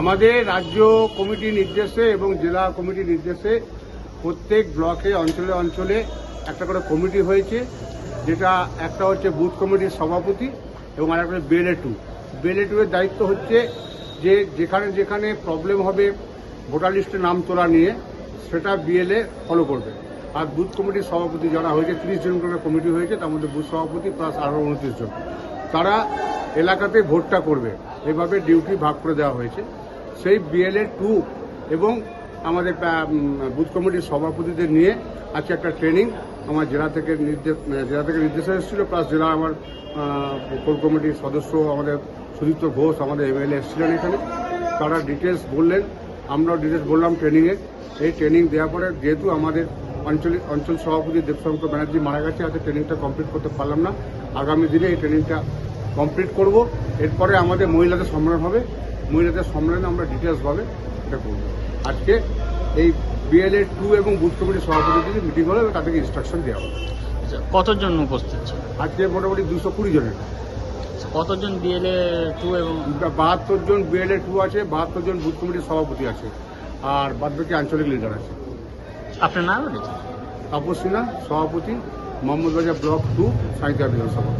আমাদের রাজ্য কমিটির নির্দেশে এবং জেলা কমিটির নির্দেশে প্রত্যেক ব্লকে, অঞ্চলে অঞ্চলে একটা করে কমিটি হয়েছে, যেটা একটা হচ্ছে বুথ কমিটির সভাপতি এবং আর একটা বেলে টু। বেলে টুয়ের দায়িত্ব হচ্ছে যে যেখানে যেখানে প্রবলেম হবে ভোটার লিস্টে নাম তোলা নিয়ে, সেটা বিএলএ ফলো করবে। আর বুথ কমিটির সভাপতি যারা হয়েছে, ত্রিশ জন করে কমিটি হয়েছে, তার মধ্যে বুথ সভাপতি প্লাস আরও উনত্রিশ জন। তারা এলাকাতে ভোটটা করবে। এভাবে ডিউটি ভাগ করে দেওয়া হয়েছে। সেই বিএলএ টু এবং আমাদের বুথ কমিটির সভাপতিদের নিয়ে আজকে একটা ট্রেনিং আমার জেলা থেকে নির্দেশ জেলা থেকে নির্দেশ এসেছিল প্লাস জেলা আমার কোর কমিটির সদস্য আমাদের সুদীপ্ত ঘোষ, আমাদের এমএলএ এসেছিলেন এখানে। তারা ডিটেলস বললেন, আমরাও ডিটেলস বললাম ট্রেনিংয়ে এই ট্রেনিং দেওয়ার পরে যেহেতু আমাদের অঞ্চলে, অঞ্চল সভাপতি দেবশঙ্কর ব্যানার্জি মারা গেছে হাতে ট্রেনিংটা কমপ্লিট করতে পারলাম না। আগামী দিনে এই ট্রেনিংটা কমপ্লিট করব। এরপরে আমাদের মহিলাদের সম্মেলন হবে। মহিলাদের সম্মেলনে আমরা ডিটেলসভাবে এটা করব। আজকে এই বিএলএ টু এবং বুথ কমিটির সভাপতিদের মিটিং হলো এবং তাদেরকে ইনস্ট্রাকশন দেওয়া হবে। আচ্ছা, কতজন উপস্থিত ছিল? আজকে মোটামুটি দুশো কুড়ি জনের। আচ্ছা, কতজন বিএলএ টু এবং বাহাত্তর জন বিএলএ টু আছে বাহাত্তর জন বুথ কমিটির সভাপতি আছে আর বাদ বাকি আঞ্চলিক লিডার আছে। আপনার নাম তাপস সিনহা সভাপতি মোহাম্মদবাজার ব্লক টু সাঁইতা বিধানসভা।